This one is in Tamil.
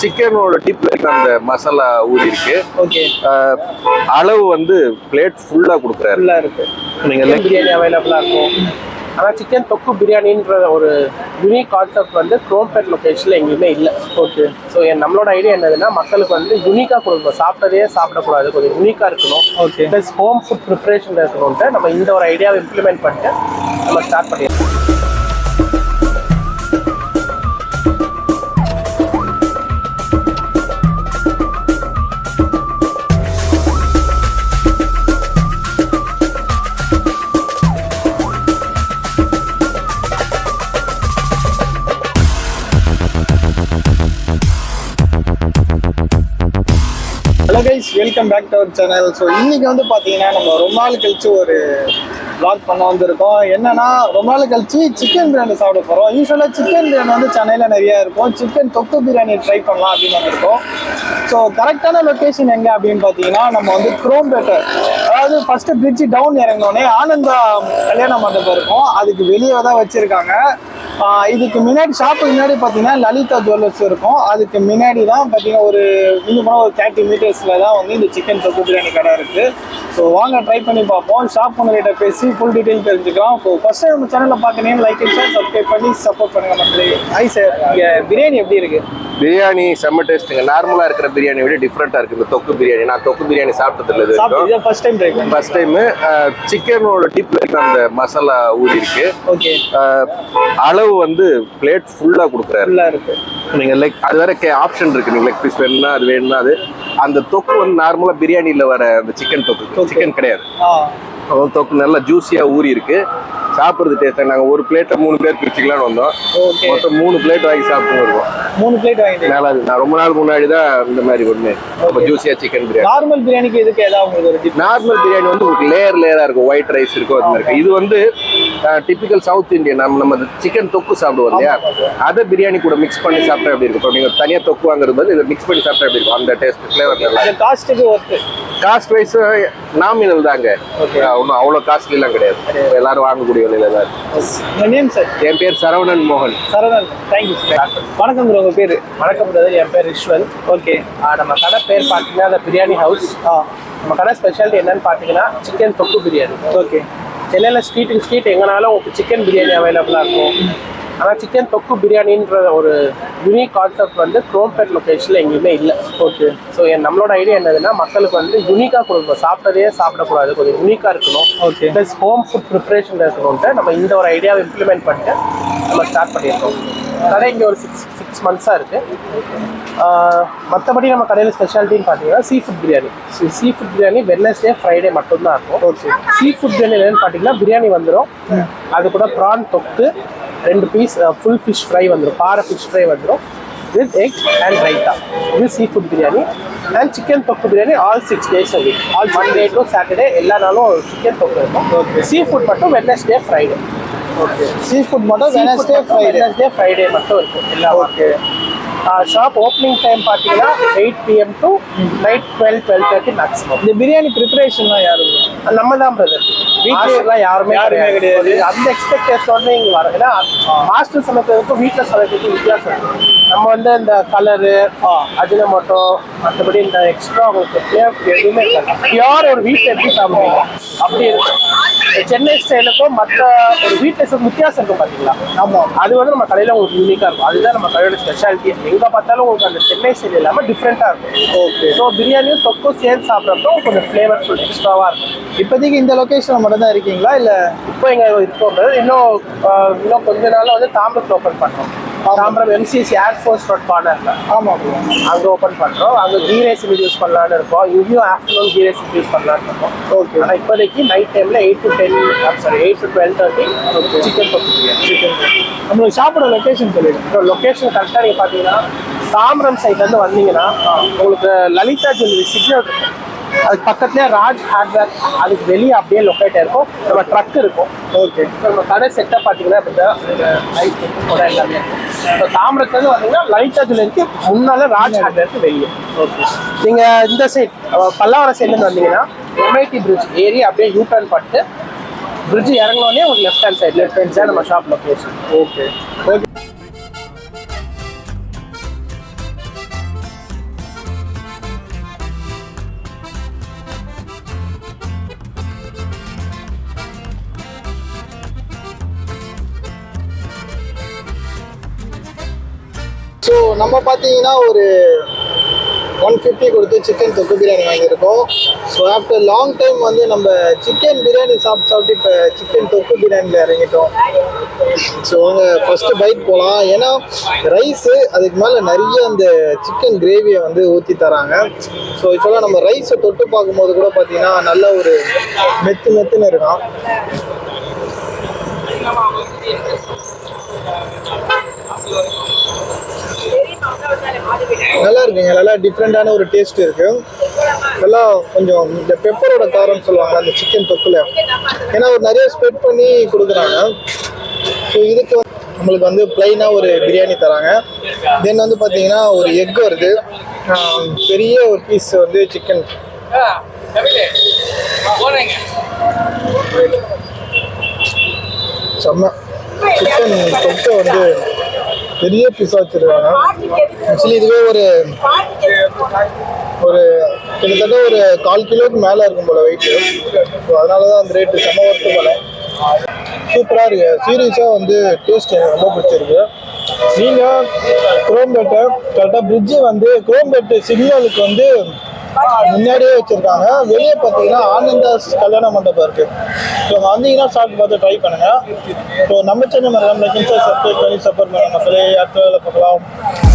சிக்கனோட டிப்ல அந்த மசாலா ஊறி இருக்கு. ஓகே அளவு வந்து பிளேட் ஃபுல்லா கொடுக்குறாரு. ஃபுல்லா இருக்கு. நீங்க சிக்கன் பிரியாணி அவைலபிளாக இருக்கும். ஆனால் சிக்கன் தொக்கு பிரியாணின்ற ஒரு யூனிக் கான்செப்ட் வந்து குரோம்பேட் லொக்கேஷனில் எங்கேயுமே இல்லை. ஓகே ஸோ என் நம்மளோட ஐடியா என்னதுன்னா மக்களுக்கு வந்து யூனிக்காக கொடுக்கணும். சாப்பிட்டதே சாப்பிடக்கூடாது. கொஞ்சம் யூனிக்காக இருக்கணும். Okay plus home food preparation இருக்கணும்ட்டு நம்ம இந்த ஒரு ஐடியாவை இம்ப்ளிமெண்ட் பண்ணிட்டு நம்ம ஸ்டார்ட் பண்ணிடுறோம் welcome back to our channel so இன்னைக்கு வந்து பார்த்தீங்கன்னா நம்ம ரொம்ப நாள் கழிச்சு ஒரு பிளாக் பண்ண வந்திருக்கோம். என்னன்னா ரொம்ப நாள் கழிச்சு சிக்கன் பிரியாணி சாப்பிட போகிறோம் யூஸ்வலாக சிக்கன் பிரியாணி வந்து சென்னையில் நிறையா இருக்கும். சிக்கன் தொக்கு பிரியாணி ட்ரை பண்ணலாம் அப்படின்னு வந்திருக்கோம். ஸோ கரெக்டான லொக்கேஷன் எங்கே அப்படின்னு பார்த்தீங்கன்னா நம்ம வந்து குரோம்பேட்டை அதாவது ஃபர்ஸ்ட் பிரிட்ஜ் டவுன் இறங்கினோடனே ஆனந்தா கல்யாண மண்டபம் இருக்கும். அதுக்கு வெளியே தான் வச்சிருக்காங்க. இதுக்கு முன்னாடி ஷாப்புக்கு முன்னாடி பார்த்தீங்கன்னா லலிதா ஜுவல்லர்ஸ் இருக்கும். அதுக்கு முன்னாடி தான் பார்த்தீங்கன்னா ஒரு இன்னும் ஒரு தேர்ட்டி மீட்டர்ஸில் தான் வந்து இந்த சிக்கன் தொக்கு பிரியாணி கடை இருக்குது ஸோ வாங்க ட்ரை பண்ணி பார்ப்போம். ஷாப் ஓனர்கிட்ட பேசி ஃபுல் டீட்டெயில் தெரிஞ்சுக்கலாம். ஸோ ஃபஸ்ட்டு நம்ம சேனலில் பார்க்கணும் லைக் அண்ட் ஷேர் சப்ஸ்கிரைப் பண்ணி சப்போர்ட் பண்ணுங்க மக்களே. ஹாய் சார் இங்கே பிரியாணி எப்படி இருக்குது பிரியாணி செம்ம டேஸ்ட்டுங்க நார்மலா இருக்கிற பிரியாணி விட டிஃப்ரெண்டா இருக்கு. இந்த தொக்கு பிரியாணி. நான் தொக்கு பிரியாணி சாப்பிட்டது இல்லை சாப்பிட்டு இதான் first time try first time சிக்கனோட டிப்ல அந்த மசாலா ஊறி இருக்கு. ஓகே அளவு வந்து பிளேட் ஃபுல்லா கொடுக்குறாரு. ஃபுல்லாக இருக்குது நீங்க லெக் அது வேற ஆப்ஷன் இருக்கு. நீங்க லெக் பீஸ் வேணும்னா அது வேணும்னா அது அந்த தொக்கு வந்து நார்மலா பிரியாணில வர அந்த சிக்கன் தொக்கு. சிக்கன் கிடையாது. தொக்கு நல்லா ஜூஸியா ஊறி இருக்கு. சாப்பிடுறது டேஸ்ட் நாங்க ஒரு பிளேட்டை மூணு பேர் பிரிச்சுக்கலாம்னு வந்தோம். மொத்தம் மூணு பிளேட் வாங்கி சாப்பிட்டு வருவோம். மூணு பிளேட் வாங்கிட்டேன் நல்லா நான் ரொம்ப நாள் முன்னாடி தான் இந்த மாதிரி ஒண்ணு. ரொம்ப ஜூஸியா சிக்கன் பிரியாணி நார்மல் பிரியாணிக்கு இதுக்கு ஏதாவது நார்மல் பிரியாணி வந்து உங்களுக்கு லேயர் லேயரா இருக்கும். ஒயிட் ரைஸ் இருக்கும் அது மாதிரி இது வந்து டிபிக்கல் சவுத் இந்தியன் நம்ம நம்ம சிக்கன் தொக்கு சாப்பிடுவோம் இல்லையா? அதை பிரியாணி கூட மிக்ஸ் பண்ணி சாப்பிட்டா எப்படி இருக்கும்? இப்போ நீங்க தனியா தொக்கு வாங்குறது பதில் இதை மிக்ஸ் பண்ணி சாப்பிட்டா எப்படி இருக்கும்? அந்த டேஸ்ட் ஃபிளேவர் நல்லா காஸ்ட்டுக்கு ஒர்த்து காஸ்ட் வைஸ் நாமினல் தாங்க. ஒன்றும் அவ்வளோ காஸ்ட்லிலாம் கிடையாது. எல்லாரும் வாங்கக்கூடிய விலையில தான். இருக்கு. சார் என் பேர் சரவணன் மோகன். சரவணன். தேங்க்யூ சார் வணக்கம் ப்ரோ உங்கள் பேர்? வணக்கம் பிரதர் என் பேர் ரிஷ்வன் ஓகே நம்ம கடை பேர் பார்த்தீங்கன்னா அந்த பிரியாணி ஹவுஸ் ஆ. நம்ம கடை ஸ்பெஷாலிட்டி என்னன்னு பார்த்தீங்கன்னா சிக்கன் தொக்கு பிரியாணி ஓகே சென்னையில் ஸ்ட்ரீட்டுக்கு ஸ்ட்ரீட் எங்கனாலும் உங்களுக்கு சிக்கன் பிரியாணி அவைலபிளாக இருக்கும். ஆனால் சிக்கன் தொக்கு பிரியாணின்ற ஒரு யூனிக் கான்செப்ட் வந்து குரோம்பேட் லொக்கேஷனில் எங்கேயுமே இல்லை. ஓகே ஸோ என் நம்மளோட ஐடியா என்னதுன்னா மக்களுக்கு வந்து யூனிக்காக கொடுக்கணும். சாப்பிட்டதே சாப்பிடக்கூடாது. கொஞ்சம் யூனிக்காக இருக்கணும். Okay plus home food preparation இருக்கணும்ட்டு நம்ம இந்த ஒரு ஐடியாவை இம்ப்ளிமெண்ட் பண்ணிட்டு நம்ம ஸ்டார்ட் பண்ணியிருக்கோம். கடை இங்கே ஒரு சிக்ஸ் சிக்ஸ் மந்த்ஸாக இருக்குது மற்றபடி நம்ம கடையில் ஸ்பெஷாலிட்டின்னு பார்த்தீங்கன்னா seafood biryani seafood biryani Wednesday Friday மட்டும்தான் இருக்கும். ஓகே சீ ஃபுட் பிரியாணி என்னன்னு பார்த்தீங்கன்னா பிரியாணி வந்துடும் அது கூட ப்ரான் தொக்கு ரெண்டு பீஸ் ஃபுல் ஃபிஷ் ஃப்ரை வந்துடும் பாறை ஃபிஷ் ஃப்ரை வந்துடும் வித் எக் அண்ட் ரைத்தா இது sea food biryani and chicken thokku biryani all six days week all Monday to Saturday எல்லா நாளும் சிக்கன் தொக்கு இருக்கும். சீ ஃபுட் மட்டும் Wednesday Friday okay sea food மட்டும் வெனஸ்டே ஃப்ரைடே வெட்னஸ்டே ஃப்ரைடே மட்டும் இருக்கும். எல்லா ஓகே ஷாப் ஓப்பனிங் டைம் பார்த்தீங்கன்னா eight PM to night twelve twelve thirty maximum இந்த பிரியாணி ப்ரிப்பரேஷன்லாம் யாரும் நம்ம தான் பிரதர் வீட்டுலாம் யாருமே யாருமே கிடையாது. அந்த எக்ஸ்பெக்டேஷனோட இங்க வரோம் ஏன்னா ஹாஸ்டல் சமைக்கிறதுக்கும் வீட்டில் சமைக்கிறதுக்கும் வித்தியாசம். இருக்கு. நம்ம வந்து இந்த கலரு அஜினமோட்டோ மற்றபடி இந்த எக்ஸ்ட்ரா உங்களுக்கு ஃப்ளேவர் எதுவுமே இல்லை. பியூர் ஒரு வீட்டில் எப்படி சாப்பிடுவீங்க? அப்படி இருக்கும் இந்த சென்னை ஸ்டைலுக்கும் மற்ற ஒரு வீட்டில் வித்தியாசம் இருக்கும் பார்த்தீங்களா ஆமாம் அது வந்து நம்ம கடையில் உங்களுக்கு யூனிக்காக இருக்கும். அதுதான் நம்ம கடையோட ஸ்பெஷாலிட்டி எங்கே பார்த்தாலும் உங்களுக்கு அந்த சென்னை ஸ்டைல் இல்லாமல் டிஃப்ரெண்ட்டாக இருக்கும். ஓகே ஸோ பிரியாணியும் தொக்கும் சேர்த்து சாப்பிட்றப்போ கொஞ்சம் ஃப்ளேவர்ஃபுல் எக்ஸ்ட்ராவாக இருக்கும். இப்போதைக்கு இந்த லொக்கேஷனில் மட்டும் தான் இருக்கீங்களா? இல்லை இப்போ எங்க இருக்கோம் இன்னும் ஆஹ், இன்னும் கொஞ்ச நாள்ல வந்து தாம்பரத்தில் ஓப்பன் பண்றோம். தாம்பரம் எம்சிஎஸ் ஏர்ஃபோர்ஸ் ரோட் கார்னர்ல ஆமாம் ப்ரோ அங்க ஓப்பன் பண்றோம். அங்க கீ ரைஸ் இன்ட்ரடியூஸ் பண்ணலான்னு இருக்கோம். இங்கேயும் ஆஃப்டர்நூன் கீ ரைஸ் இன்ட்ரடியூஸ் பண்ணலான்னு இருக்கோம். ஓகே ஆனால் இப்போதைக்கு நைட் டைம்ல eight to ten sorry eight to twelve thirty chicken chicken நம்மளுக்கு ஷாப்போட லொக்கேஷன் சொல்லிடுங்க. லொக்கேஷன் கரெக்டாக நீங்கள் பார்த்தீங்கன்னா தாம்பரம் சைட்லேருந்து வந்தீங்கன்னா உங்களுக்கு லலிதா ஜுவல்லரி சிக்னல் அதுக்கு பக்கத்துலேயே ராஜ் ஹார்ட்வேர் அதுக்கு வெளியே அப்படியே லொக்கேட் இருக்கும் நம்ம ட்ரக் இருக்கும். ஓகே இப்போ நம்ம கடை செட்டப் பார்த்தீங்கன்னா இப்போ லைட் கூட எல்லாமே இருக்கும். இப்போ தாமிரத்துலேருந்து வந்தீங்கன்னா லைட் அதுலேருந்து முன்னால ராஜ் ஹார்ட்வேருக்கு வெளியே. ஓகே நீங்கள் இந்த சைட் பல்லாவரம் சைட்லேருந்து வந்தீங்கன்னா எம்ஐடி பிரிட்ஜ் ஏறி அப்படியே யூ டர்ன் பண்ணிட்டு பிரிட்ஜ் இறங்கினோடனே உங்களுக்கு left hand side left hand side நம்ம shop location okay okay so நம்ம பார்த்தீங்கன்னா ஒரு ஒன் ஃபிஃப்டி கொடுத்து சிக்கன் தொக்கு பிரியாணி வாங்கியிருக்கோம். ஸோ ஆஃப்டர் லாங் டைம் வந்து நம்ம சிக்கன் பிரியாணி சாப்பிட்டு சாப்பிட்டு இப்போ சிக்கன் தொக்கு பிரியாணியில் இறங்கிட்டோம். ஸோ அவங்க ஃபஸ்ட்டு பைட் போகலாம் ஏன்னா ரைஸு அதுக்கு மேலே நிறைய அந்த சிக்கன் கிரேவியை வந்து ஊற்றி தராங்க. ஸோ இப்போலாம் நம்ம ரைஸை தொட்டு பார்க்கும்போது கூட பார்த்தீங்கன்னா நல்ல ஒரு மெத்து மெத்துன்னு இருக்கும் நல்லா இருக்குங்க நல்லா டிஃப்ரெண்டான ஒரு டேஸ்ட் இருக்கு. நல்லா கொஞ்சம் இந்த பெப்பரோட காரம்னு சொல்லுவாங்க அந்த சிக்கன் தொக்குல. ஏன்னா ஒரு நிறைய ஸ்ப்ரெட் பண்ணி கொடுக்குறாங்க. ஸோ இதுக்கு வந்து நம்மளுக்கு வந்து பிளைனாக ஒரு பிரியாணி தராங்க. தென் வந்து பார்த்தீங்கன்னா ஒரு எக் வருது. பெரிய ஒரு பீஸ் வந்து சிக்கன் செம்ம. சிக்கன் தொக்கை வந்து பெரிய பீஸாக வச்சுருக்காங்க. ஆக்சுவலி இதுவே ஒரு ஒரு கிட்டத்தட்ட ஒரு கால் கிலோவுக்கு மேலே இருக்கும் போல வெயிட்டு ஸோ அதனால தான் அந்த ரேட்டு செம்ம ஒர்த்து போல. சூப்பராக இருக்கு. சீரியஸாக வந்து டேஸ்ட் எனக்கு ரொம்ப பிடிச்சிருக்கு. நீங்கள் குரோம்பேட்டை கரெக்டாக பிரிட்ஜு வந்து குரோம்பேட்டு சிக்னலுக்கு வந்து முன்னாடியே வச்சுருக்காங்க. வெளியே பார்த்தீங்கன்னா ஆனந்தாஸ் கல்யாண மண்டபம் இருக்குது ஸோ வந்தீங்கன்னா சாப்பிட்டு பார்த்து ட்ரை பண்ணுங்கள் ஸோ நம்ம சேனல் மறக்காம லைக் பண்ணி சப்போர்ட் பண்ண மக்களே. அடுத்த வேலை பார்க்கலாம்.